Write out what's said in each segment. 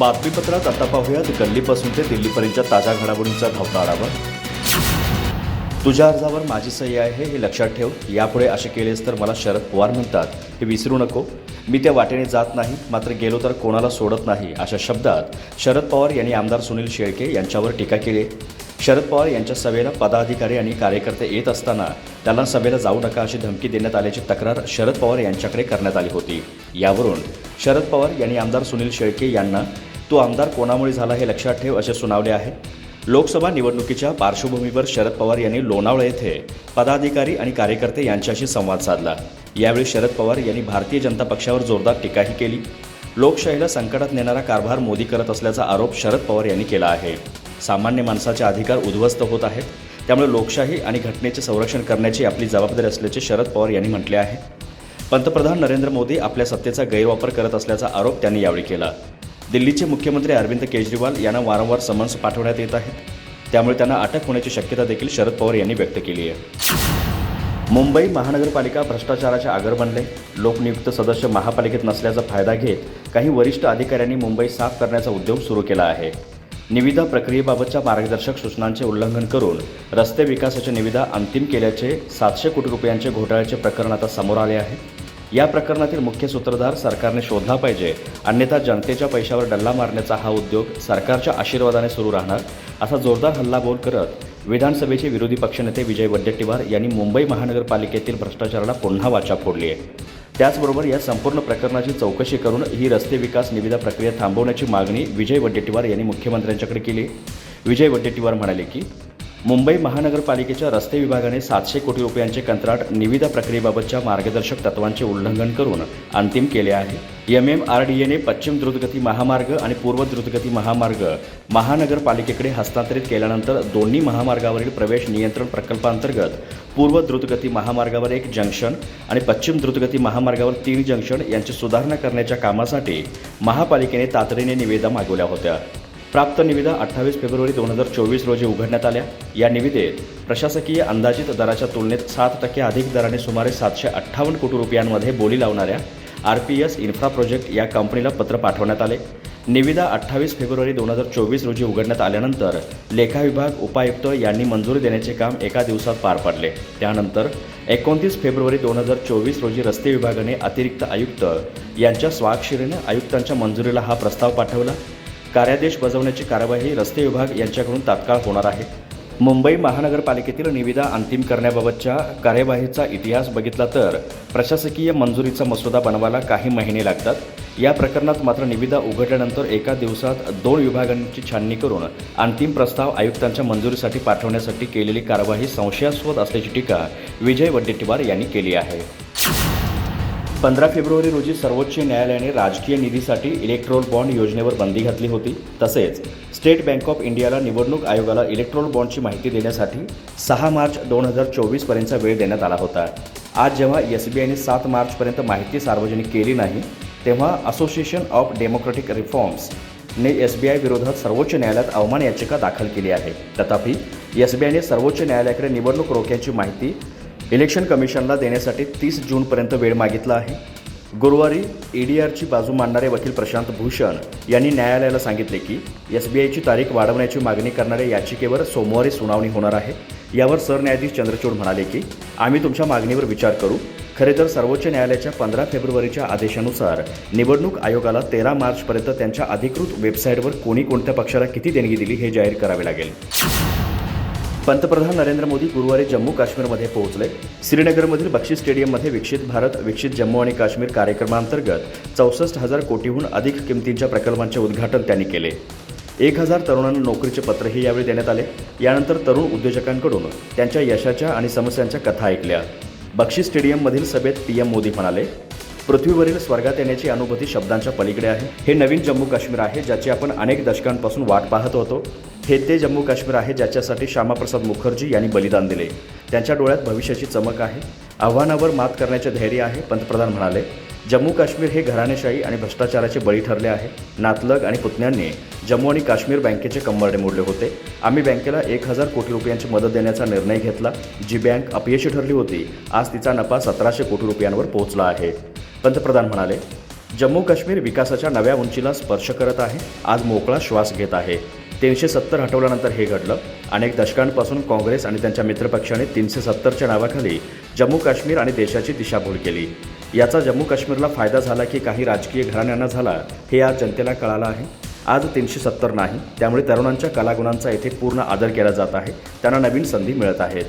बातमीपत्रात आता पाहूयात गल्लीपासून ते दिल्लीपर्यंतच्या ताज्या घडामोडींचा धावता आढावा. तुझ्या अर्जावर माझी सही आहे हे लक्षात ठेव. यापुढे असे केलेस तर मला शरद पवार म्हणतात. हे विसरू नको. मी त्या वाटेने जात नाही मात्र गेलो तर कोणाला सोडत नाही अशा शब्दात शरद पवार यांनी आमदार सुनील शेळके यांच्यावर टीका केली. शरद पवार यांच्या सभेला पदाधिकारी आणि कार्यकर्ते येत असताना त्यांना सभेला जाऊ नका अशी धमकी देण्यात आल्याची तक्रार शरद पवार यांच्याकडे करण्यात आली होती. यावरून शरद पवार यांनी आमदार सुनील शेळके यांना तो आमदार कोणामुळे झाला हे लक्षात ठेव असे सुनावले आहे. लोकसभा निवडणुकीच्या पार्श्वभूमीवर शरद पवार यांनी लोणावळा येथे पदाधिकारी आणि कार्यकर्ते यांच्याशी संवाद साधला. यावेळी शरद पवार यांनी भारतीय जनता पक्षावर जोरदार टीकाही केली. लोकशाहीला संकटात नेणारा कारभार मोदी करत असल्याचा आरोप शरद पवार यांनी केला आहे. सामान्य माणसाचे अधिकार उद्ध्वस्त होत आहेत. त्यामुळे लोकशाही आणि घटनेचे संरक्षण करण्याची आपली जबाबदारी असल्याचे शरद पवार यांनी म्हटले आहे. पंतप्रधान नरेंद्र मोदी आपल्या सत्तेचा गैरवापर करत असल्याचा आरोप त्यांनी यावेळी केला. दिल्लीचे मुख्यमंत्री अरविंद केजरीवाल यांना वारंवार समन्स पाठवण्यात येत आहेत. त्यामुळे त्यांना अटक होण्याची शक्यता देखील शरद पवार यांनी व्यक्त केली आहे. मुंबई महानगरपालिका भ्रष्टाचाराचे आगर बनले. लोकनियुक्त सदस्य महापालिकेत नसल्याचा फायदा घेत काही वरिष्ठ अधिकाऱ्यांनी मुंबई साफ करण्याचा उद्योग सुरू केला आहे. निविदा प्रक्रियेबाबतच्या मार्गदर्शक सूचनांचे उल्लंघन करून रस्ते विकासाच्या निविदा अंतिम केल्याचे सातशे कोटी रुपयांचे घोटाळ्याचे प्रकरण आता समोर आले आहे. या प्रकरणातील मुख्य सूत्रधार सरकारने शोधला पाहिजे. अन्यथा जनतेच्या पैशावर डल्ला मारण्याचा हा उद्योग सरकारच्या आशीर्वादाने सुरू राहणार असा जोरदार हल्लाबोल करत विधानसभेचे विरोधी पक्षनेते विजय वडेट्टीवार यांनी मुंबई महानगरपालिकेतील भ्रष्टाचाराला पुन्हा वाचा फोडली आहे. त्याचबरोबर या संपूर्ण प्रकरणाची चौकशी करून ही रस्ते विकास निविदा प्रक्रिया थांबवण्याची मागणी विजय वडेट्टीवार यांनी मुख्यमंत्र्यांच्याकडे केली. विजय वडेट्टीवार म्हणाले की मुंबई महानगरपालिकेच्या रस्ते विभागाने सातशे कोटी रुपयांचे कंत्राट निविदा प्रक्रियेबाबतच्या मार्गदर्शक तत्वांचे उल्लंघन करून अंतिम केले आहे. एम एम आर डी एने पश्चिम द्रुतगती महामार्ग आणि पूर्व द्रुतगती महामार्ग महानगरपालिकेकडे हस्तांतरित केल्यानंतर दोन्ही महामार्गावरील प्रवेश नियंत्रण प्रकल्पांतर्गत पूर्व द्रुतगती महामार्गावर एक जंक्शन आणि पश्चिम द्रुतगती महामार्गावर तीन जंक्शन यांची सुधारणा करण्याच्या कामासाठी महापालिकेने तातडीने निवेदा मागवल्या होत्या. प्राप्त निविदा अठ्ठावीस फेब्रुवारी दोन हजार चोवीस रोजी उघडण्यात आल्या. या निविदेत प्रशासकीय अंदाजित दराच्या तुलनेत सात टक्के अधिक दराने सुमारे सातशे अठ्ठावन्न कोटी रुपयांमध्ये बोली लावणाऱ्या R P S infra project या कंपनीला पत्र पाठवण्यात आले. निविदा अठ्ठावीस फेब्रुवारी दोन हजार चोवीस रोजी उघडण्यात आल्यानंतर लेखा विभाग उपायुक्त यांनी मंजुरी देण्याचे काम एका दिवसात पार पडले. त्यानंतर एकोणतीस फेब्रुवारी दोन हजार चोवीस रोजी रस्ते विभागाने अतिरिक्त आयुक्त यांच्या स्वाक्षरीने आयुक्तांच्या मंजुरीला हा प्रस्ताव पाठवला. कार्यादेश बजावण्याची कार्यवाही रस्ते विभाग यांच्याकडून तात्काळ होणार आहे. मुंबई महानगरपालिकेतील निविदा अंतिम करण्याबाबतच्या कार्यवाहीचा इतिहास बघितला तर प्रशासकीय मंजुरीचा मसुदा बनवायला काही महिने लागतात. या प्रकरणात मात्र निविदा उघडल्यानंतर एका दिवसात दोन विभागांची छाननी करून अंतिम प्रस्ताव आयुक्तांच्या मंजुरीसाठी पाठवण्यासाठी केलेली कार्यवाही संशयास्पद असल्याची टीका विजय वड्डेट्टीवार यांनी केली आहे. पंधरा फेब्रुवारी रोजी सर्वोच्च न्यायालयाने राजकीय निधीसाठी इलेक्ट्रोल बॉन्ड योजनेवर बंदी घातली होती. तसेच स्टेट बँक ऑफ इंडियाला निवडणूक आयोगाला इलेक्ट्रोल बॉन्डची माहिती देण्यासाठी सहा मार्च दोन हजार चोवीसपर्यंतचा वेळ देण्यात आला होता. आज जेव्हा एस बी आयने सात मार्चपर्यंत माहिती सार्वजनिक केली नाही तेव्हा असोसिएशन ऑफ डेमोक्रॅटिक रिफॉर्म्स ने एस बी आय विरोधात सर्वोच्च न्यायालयात अवमान याचिका दाखल केली आहे. तथापि एस बी आयने सर्वोच्च न्यायालयाकडे निवडणूक रोख्यांची माहिती इलेक्शन कमिशनला देण्यासाठी तीस जूनपर्यंत वेळ मागितला आहे. गुरुवारी E ईडीआरची बाजू मांडणारे वकील प्रशांत भूषण यांनी न्यायालयाला सांगितले की एस बी आयची तारीख वाढवण्याची मागणी करणाऱ्या याचिकेवर सोमवारी सुनावणी होणार आहे. यावर सरन्यायाधीश चंद्रचूड म्हणाले की आम्ही तुमच्या मागणीवर विचार करू. खरे तर सर्वोच्च न्यायालयाच्या पंधरा फेब्रुवारीच्या आदेशानुसार निवडणूक आयोगाला तेरा मार्चपर्यंत त्यांच्या अधिकृत वेबसाईटवर कोणी कोणत्या पक्षाला किती देणगी दिली हे जाहीर करावे लागेल. पंतप्रधान नरेंद्र मोदी गुरुवारी जम्मू काश्मीरमध्ये पोहोचले. श्रीनगरमधील बक्षी स्टेडियममध्ये विकसित भारत विकसित जम्मू आणि काश्मीर कार्यक्रमांतर्गत चौसष्ट हजार कोटीहून अधिक किमतींच्या प्रकल्पांचे उद्घाटन त्यांनी केले. एक हजार तरुणांना नोकरीचे पत्रही यावेळी देण्यात आले. यानंतर तरुण उद्योजकांकडून त्यांच्या यशाच्या आणि समस्यांच्या कथा ऐकल्या. बक्षी स्टेडियममधील सभेत पी एम मोदी म्हणाले पृथ्वीवरील स्वर्गात येण्याची अनुभूती शब्दांच्या पलीकडे आहे. हे नवीन जम्मू काश्मीर आहे ज्याची आपण अनेक दशकांपासून वाट पाहत होतो. हे ते जम्मू काश्मीर आहे ज्याच्यासाठी श्यामाप्रसाद मुखर्जी यांनी बलिदान दिले. त्यांच्या डोळ्यात भविष्याची चमक आहे. आव्हानावर मात करण्याचे धैर्य आहे पंतप्रधान म्हणाले. जम्मू काश्मीर हे घराणेशाही आणि भ्रष्टाचाराचे बळी ठरले आहे. नातलग आणि पुतण्यांनी जम्मू आणि काश्मीर बँकेचे कंबरडे मोडले होते. आम्ही बँकेला एक हजार कोटी रुपयांची मदत देण्याचा निर्णय घेतला. जी बँक अपयशी ठरली होती. आज तिचा नफा सतराशे कोटी रुपयांवर पोहोचला आहे. पंतप्रधान म्हणाले जम्मू काश्मीर विकासाच्या नव्या उंचीला स्पर्श करत आहे आज मोकळा श्वास घेत आहे. तीनशे सत्तर हटवल्यानंतर हे घडलं. अनेक दशकांपासून काँग्रेस आणि त्यांच्या मित्रपक्षाने तीनशे सत्तरच्या नावाखाली जम्मू काश्मीर आणि देशाची दिशाभूल केली. याचा जम्मू काश्मीरला फायदा झाला की काही राजकीय घराण्यांना झाला हे आज जनतेला कळालं आहे. आज तीनशे सत्तर नाही त्यामुळे तरुणांच्या कलागुणांचा येथे पूर्ण आदर केला जात आहे. त्यांना नवीन संधी मिळत आहेत.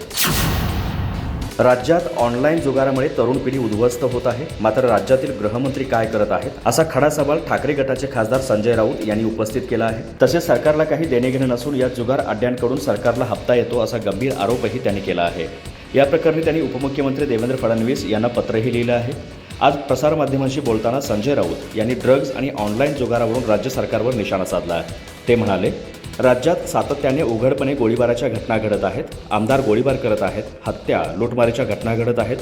राज्यात ऑनलाईन जुगारामुळे तरुण पिढी उद्ध्वस्त होत आहे. मात्र राज्यातील गृहमंत्री काय करत आहेत? असा खडा सवाल ठाकरे गटाचे खासदार संजय राऊत यांनी उपस्थित केला आहे. तसेच सरकारला काही देणेघेणे नसून या जुगार अड्ड्यांकडून सरकारला हप्ता येतो असा गंभीर आरोपही त्यांनी केला आहे. या प्रकरणी त्यांनी उपमुख्यमंत्री देवेंद्र फडणवीस यांना पत्रही लिहिलं आहे. आज प्रसारमाध्यमांशी बोलताना संजय राऊत यांनी ड्रग्ज आणि ऑनलाईन जुगारावरून राज्य सरकारवर निशाणा साधला ते म्हणाले राज्यात सातत्याने उघडपणे गोळीबाराच्या घटना घडत आहेत. आमदार गोळीबार करत आहेत. हत्या लुटमारीच्या घटना घडत आहेत.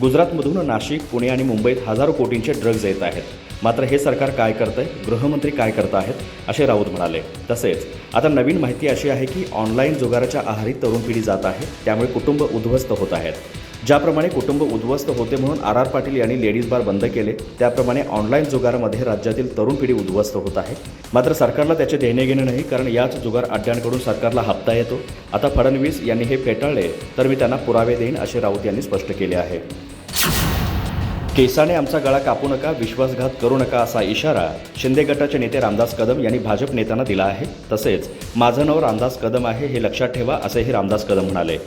गुजरातमधून नाशिक पुणे आणि मुंबईत हजारो कोटींचे ड्रग्ज येत आहेत. मात्र हे सरकार काय करतंय? गृहमंत्री काय करत आहेत? असे राऊत म्हणाले. तसेच आता नवीन माहिती अशी आहे की ऑनलाईन जुगाराच्या आहारी तरुण पिढी जात आहे. त्यामुळे कुटुंब उद्ध्वस्त होत आहेत. ज्याप्रमाणे कुटुंब उद्ध्वस्त होते म्हणून आर आर पाटील यांनी लेडीज बार बंद केले त्याप्रमाणे ऑनलाईन जुगारामध्ये राज्यातील तरुण पिढी उद्ध्वस्त होत आहे. मात्र सरकारला त्याचे देणे घेणे नाही कारण याच जुगार अड्ड्यांकडून सरकारला हप्ता येतो. आता फडणवीस यांनी हे फेटाळले तर मी त्यांना पुरावे देईन असे राऊत यांनी स्पष्ट केले आहे. केसाने आमचा गळा कापू नका विश्वासघात करू नका असा इशारा शिंदे गटाचे नेते रामदास कदम यांनी भाजप नेत्यांना दिला आहे. तसेच माझं नाव रामदास कदम आहे हे लक्षात ठेवा असेही रामदास कदम म्हणाले.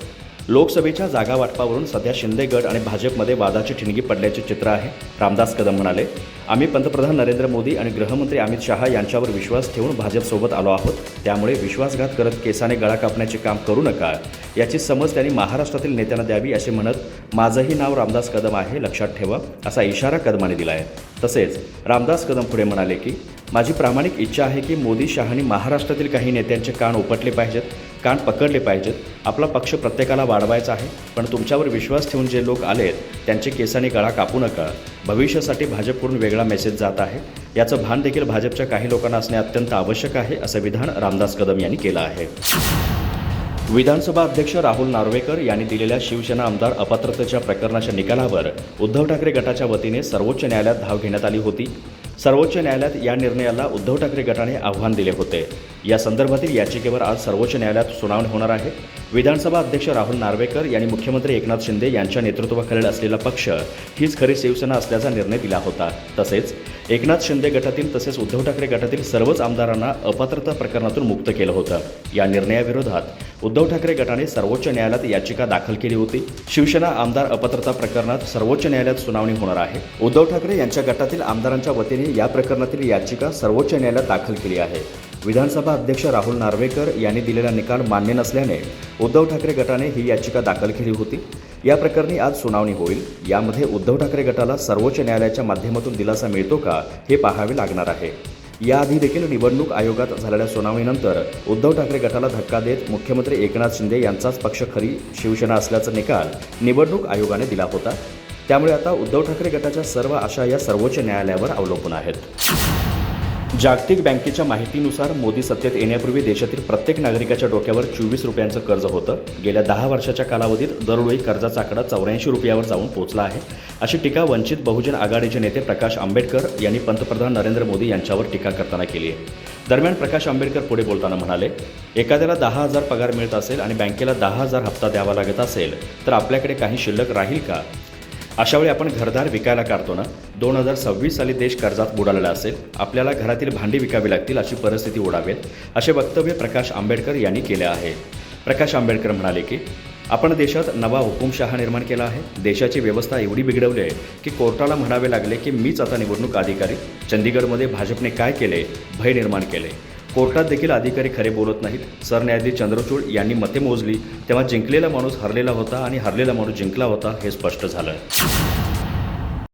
लोकसभेच्या जागा वाटपावरून सध्या शिंदे गट आणि भाजपमध्ये वादाची ठिणगी पडल्याचे चित्र आहे. रामदास कदम म्हणाले आम्ही पंतप्रधान नरेंद्र मोदी आणि गृहमंत्री अमित शहा यांच्यावर विश्वास ठेवून भाजपसोबत आलो आहोत. त्यामुळे विश्वासघात करत केसाने गळा कापण्याचे काम करू नका. याची समज त्यांनी महाराष्ट्रातील नेत्यांना द्यावी असे म्हणत माझंही नाव रामदास कदम आहे लक्षात ठेवा असा इशारा कदमाने दिला आहे. तसेच रामदास कदम पुढे म्हणाले की माझी प्रामाणिक इच्छा आहे की मोदी शहानी महाराष्ट्रातील काही नेत्यांचे कान उपटले पाहिजेत. कान पकडले पाहिजेत. आपला पक्ष प्रत्येकाला वाढवायचा आहे पण तुमच्यावर विश्वास ठेवून जे लोक आलेत त्यांचे केसाने गळा कापू नका. भविष्यासाठी भाजपकडून वेगळा मेसेज जात आहे. याचं भान देखील भाजपच्या काही लोकांना असणे अत्यंत आवश्यक आहे असं विधान रामदास कदम यांनी केलं आहे. विधानसभा अध्यक्ष राहुल नार्वेकर यांनी दिलेल्या शिवसेना आमदार अपात्रतेच्या प्रकरणाच्या निकालावर उद्धव ठाकरे गटाच्या वतीने सर्वोच्च न्यायालयात धाव घेण्यात आली होती. सर्वोच्च न्यायालयात या निर्णयाला उद्धव ठाकरे गटाने आव्हान दिले होते. या संदर्भातील याचिकेवर आज सर्वोच्च न्यायालयात सुनावणी होणार आहे. विधानसभा अध्यक्ष राहुल नार्वेकर यांनी मुख्यमंत्री एकनाथ शिंदे यांच्या नेतृत्वाखालील असलेला पक्ष हीच खरी शिवसेना असल्याचा निर्णय दिला होता. तसेच एकनाथ शिंदे गटातील तसेच उद्धव ठाकरे गटातील सर्वच आमदारांना अपात्रता प्रकरणातून मुक्त केलं होतं. या निर्णयाविरोधात उद्धव ठाकरे गटाने सर्वोच्च न्यायालयात याचिका दाखल केली होती. शिवसेना आमदार अपात्रता प्रकरणात सर्वोच्च न्यायालयात सुनावणी होणार आहे. उद्धव ठाकरे यांच्या गटातील आमदारांच्या वतीने या प्रकरणातील याचिका सर्वोच्च न्यायालयात दाखल केली आहे. विधानसभा अध्यक्ष राहुल नार्वेकर यांनी दिलेला निकाल मान्य नसल्याने उद्धव ठाकरे गटाने ही याचिका दाखल केली होती. या प्रकरणी आज सुनावणी होईल. यामध्ये उद्धव ठाकरे गटाला सर्वोच्च न्यायालयाच्या माध्यमातून दिलासा मिळतो का हे पाहावे लागणार आहे. याआधी देखील निवडणूक आयोगात झालेल्या सुनावणीनंतर उद्धव ठाकरे गटाला धक्का देत मुख्यमंत्री एकनाथ शिंदे यांचाच पक्ष खरी शिवसेना असल्याचा निकाल निवडणूक आयोगाने दिला होता. त्यामुळे आता उद्धव ठाकरे गटाच्या सर्व आशा या सर्वोच्च न्यायालयावर अवलंबून आहेत. जागतिक बँकेच्या माहितीनुसार मोदी सत्तेत येण्यापूर्वी देशातील प्रत्येक नागरिकाच्या डोक्यावर चोवीस रुपयांचं कर्ज होतं. गेल्या दहा वर्षाच्या कालावधीत दरवेळी कर्जाचा आकडा चौऱ्याऐंशी रुपयावर जाऊन पोहोचला आहे. अशी टीका वंचित बहुजन आघाडीचे नेते प्रकाश आंबेडकर यांनी पंतप्रधान नरेंद्र मोदी यांच्यावर टीका करताना केली आहे. दरम्यान प्रकाश आंबेडकर पुढे बोलताना म्हणाले एखाद्याला दहा हजार पगार मिळत असेल आणि बँकेला दहा हजार हप्ता द्यावा लागत असेल तर आपल्याकडे काही शिल्लक राहील का? अशावेळी आपण घरदार विकायला काढतो ना दोन हजार सव्वीस साली देश कर्जात बुडालेला असेल आपल्याला घरातील भांडी विकावी लागतील अशी परिस्थिती उडावेत असे वक्तव्य प्रकाश आंबेडकर यांनी केले आहे. प्रकाश आंबेडकर म्हणाले की आपण देशात नवा हुकुमशहा निर्माण केला आहे. देशाची व्यवस्था एवढी बिघडवली आहे की कोर्टाला म्हणावे लागले की मीच आता निवडणूक अधिकारी चंदीगडमध्ये भाजपने काय केले भय निर्माण केले. कोर्टात देखील अधिकारी खरे बोलत नाहीत. सरन्यायाधीश चंद्रचूड यांनी मते मोजली तेव्हा जिंकलेला माणूस हरलेला होता आणि हरलेला माणूस जिंकला होता हे स्पष्ट झालं